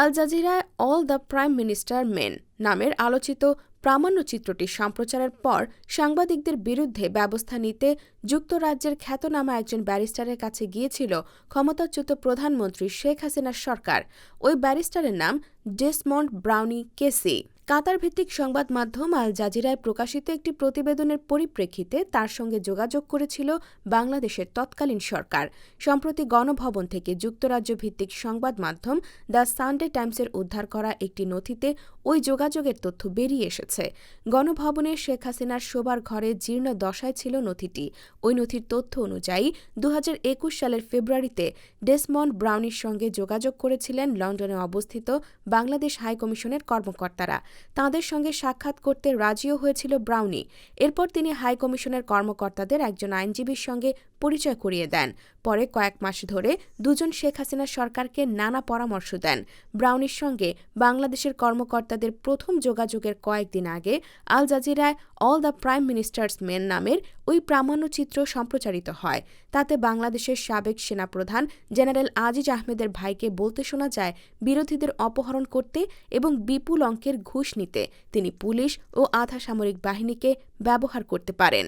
Al জাজিরায় all the prime minister men নামের আলোচিত প্রামাণ্যচিত্রটি সম্প্রচারের পর সাংবাদিকদের বিরুদ্ধে ব্যবস্থা নিতে যুক্তরাজ্যের খ্যাতনামা একজন ব্যারিস্টারের কাছে গিয়েছিল ক্ষমতাচ্যুত প্রধানমন্ত্রী শেখ হাসিনার সরকার। ওই ব্যারিস্টারের নাম ডেসমন্ড ব্রাউনি কেসি। কাতার ভিত্তিক সংবাদ মাধ্যম আল জাজিরায় প্রকাশিত একটি প্রতিবেদনের পরিপ্রেক্ষিতে তার সঙ্গে যোগাযোগ করেছিল বাংলাদেশের তৎকালীন সরকার। সম্প্রতি গণভবন থেকে যুক্তরাজ্য ভিত্তিক সংবাদ মাধ্যম দ্য সানডে টাইমসের উদ্ধার করা একটি নথিতে ওই যোগাযোগের তথ্য বেরিয়ে এসেছে। গণভবনে শেখ হাসিনার শোবার ঘরে জীর্ণ দশায় ছিল নথিটি। ওই নথির তথ্য অনুযায়ী দু হাজার একুশ সালের ফেব্রুয়ারিতে ডেসমন্ড ব্রাউনির সঙ্গে যোগাযোগ করেছিলেন লন্ডনে অবস্থিত বাংলাদেশ হাইকমিশনের কর্মকর্তারা। তাঁদের সঙ্গে সাক্ষাৎ করতে রাজিও হয়েছিল ব্রাউনি। এরপর তিনি হাইকমিশনের কর্মকর্তাদের একজন আইনজীবীর সঙ্গে পরিচয় করিয়ে দেন। পরে কয়েক মাস ধরে দুজন শেখ হাসিনা সরকারকে নানা পরামর্শ দেন। ব্রাউনির সঙ্গে বাংলাদেশের কর্মকর্তাদের প্রথম যোগাযোগের কয়েকদিন আগে আল জাজিরায় all the prime minister's men নামের ওই প্রামাণ্যচিত্র সম্প্রচারিত হয়। তাতে বাংলাদেশের সাবেক সেনাপ্রধান জেনারেল আজিজ আহমেদের ভাইকে বলতে শোনা যায়, বিরোধীদের অপহরণ করতে এবং বিপুল অঙ্কের ঘুষ নিতে তিনি পুলিশ ও আধা সামরিক বাহিনীকে ব্যবহার করতে পারেন।